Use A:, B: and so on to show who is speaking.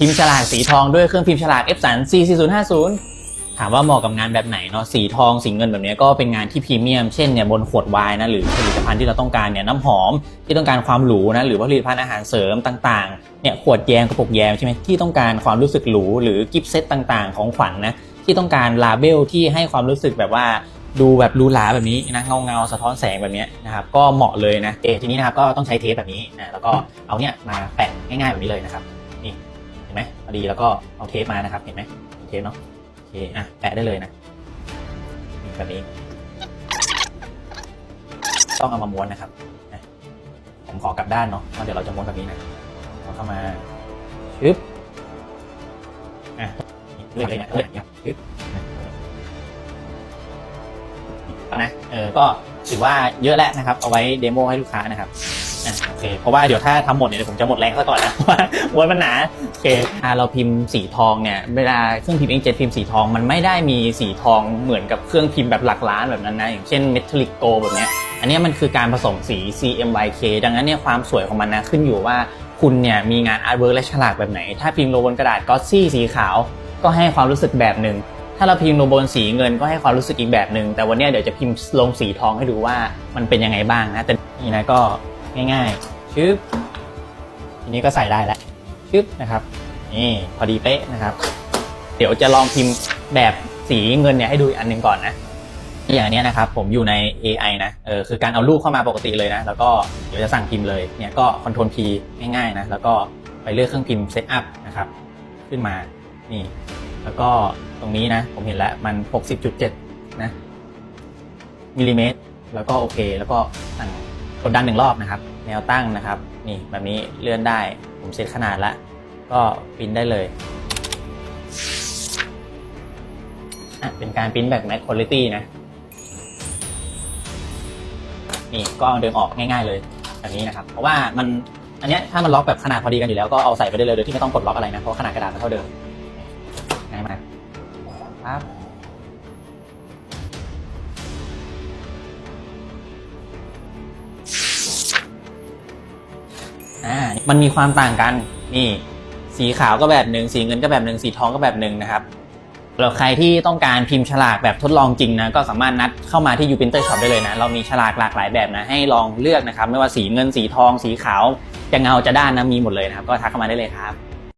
A: พิมพ์ฉลากสีทองด้วยเครื่องพิมพ์ฉลาก F 3 C 4 0 5 0 ถามว่าเหมาะกับงานแบบไหนเนาะสีทองสีเงินแบบเนี้ยก็เป็นงานที่พรีเมียมเช่นเนี่ยบนขวดไวน์นะหรือผลิตภัณฑ์ที่เราต้องการเนี่ยน้ำหอมที่ต้องการความหรูนะหรือว่าผลิตภัณฑ์อาหารเสริมต่างๆเนี่ยขวดแยมกระปุกแยมใช่ไหมที่ต้องการความรู้สึกหรูหรือกิฟต์เซตต่าง ๆ ของขวัญนะที่ต้องการลาเบลที่ให้ความรู้สึกแบบว่าดูแบบรูหราแบบนี้นะเงาเงาๆสะท้อนแสงแบบเนี้ยนะครับก็เหมาะเลยนะเอทีนี้นะครับก็ต้องใช้เทปแบบนี้นะแล้วก็เอาเนี่ยมาแปะง่ายๆแบบนี้เลยนะครับ ไหมพอดีแล้วก็เอาเทปมานะครับ เห็นไหมเทปเนาะโอเคอะแปะได้เลยนะนี่แบบนี้ ต้องเอามาม้วนนะครับผมขอกลับด้านเนาะเพราะเดี๋ยวเราจะม้วนแบบนี้นะเอาเข้ามาชึบอะเลือกเลยนะเลือกอย่างชึบนะเออก็ถือว่าเยอะแล้วนะครับ เอาไว้เดโมให้ลูกค้านะครับ อะโอเคเพราะว่าเดี๋ยวถ้าทำหมดเนี่ยเดี๋ยวผมจะหมดแรงซะก่อนนะเพราะว่าวนมันหนาโอเคอ่าเราพิมพ์สีทองเนี่ยเวลาเครื่องพิมพ์เองเจ็ตพิมพ์สีทองมันไม่ได้มีสีทองเหมือนกับเครื่องพิมพ์แบบหลักล้านแบบนั้นนะอย่างเช่น Metallic Go แบบเนี้ยอันเนี้ยมันคือการผสมสี CMYK ดังนั้นเนี่ยความสวยของมันนะขึ้นอยู่ว่าคุณเนี่ยมีงานอาร์ตเวิร์กและฉลากแบบไหน ถ้าพิมพ์ลงบนกระดาษกอสซี่สีขาวก็ให้ความรู้สึกแบบหนึ่งถ้าเราพิมพ์ลงบนสีเงินก็ให้ความรู้สึกอีกแบบหนึ่งแต่วันเนี้ยเดี๋ยวจะพิมพ์ลงสีทองให้ดูว่ามันเป็นยังไงบ้างนะแต่นี่นะก็ ง่ายๆ ชึบ ทีนี้ก็ใส่ได้แล้ว ชึบนะครับ นี่พอดีเป๊ะนะครับ เดี๋ยวจะลองพิมพ์แบบสีเงินเนี่ยให้ดูอีกอันหนึ่งก่อนนะ อย่างนี้นะครับ ผมอยู่ใน AI นะ เออคือการเอารูปเข้ามาปกติเลยนะ แล้วก็เดี๋ยวจะสั่งพิมพ์เลย เนี่ยก็ Ctrl P ง่ายๆนะ แล้วก็ไปเลือกเครื่องพิมพ์ Setup นะครับ ขึ้นมา นี่ แล้วก็ตรงนี้นะ ผมเห็นแล้วมัน 60.7 นะมิลลิเมตร แล้วก็โอเค แล้วก็สั่ง กดดันหนึ่งรอบนะครับ แนวตั้งนะครับ นี่แบบนี้เลื่อนได้ ผมเซตขนาดละ ก็ปิ้นได้เลยอะเป็นการปิ้นแบบ Max Quality นะ นี่ก็เดึงออกง่าย ๆ เลยแบบนี้นะครับ เพราะว่ามันอันนี้ถ้ามันล็อกแบบขนาดพอดีกันอยู่แล้วก็เอาใส่ไปได้เลยโดยที่ไม่ต้องกดล็อกอะไรนะเพราะขนาดกระดาษมันเท่าเดิมง่ายมากครับ อ่ามันมีความต่างกันนี่สีขาวก็แบบหนึ่งสีเงินก็แบบหนึ่งสีทองก็แบบหนึ่งนะครับแล้วใครที่ต้องการพิมพ์ฉลากแบบทดลองจริงนะก็สามารถนัดเข้ามาที่ Uprinter Shop ได้เลยนะ เรามีฉลากหลากหลายแบบนะ ให้ลองเลือกนะครับ ไม่ว่าสีเงินสีทอง สีขาวจะเงาจะด้านนะมีหมดเลยนะครับ ก็ทักเข้ามาได้เลยครับ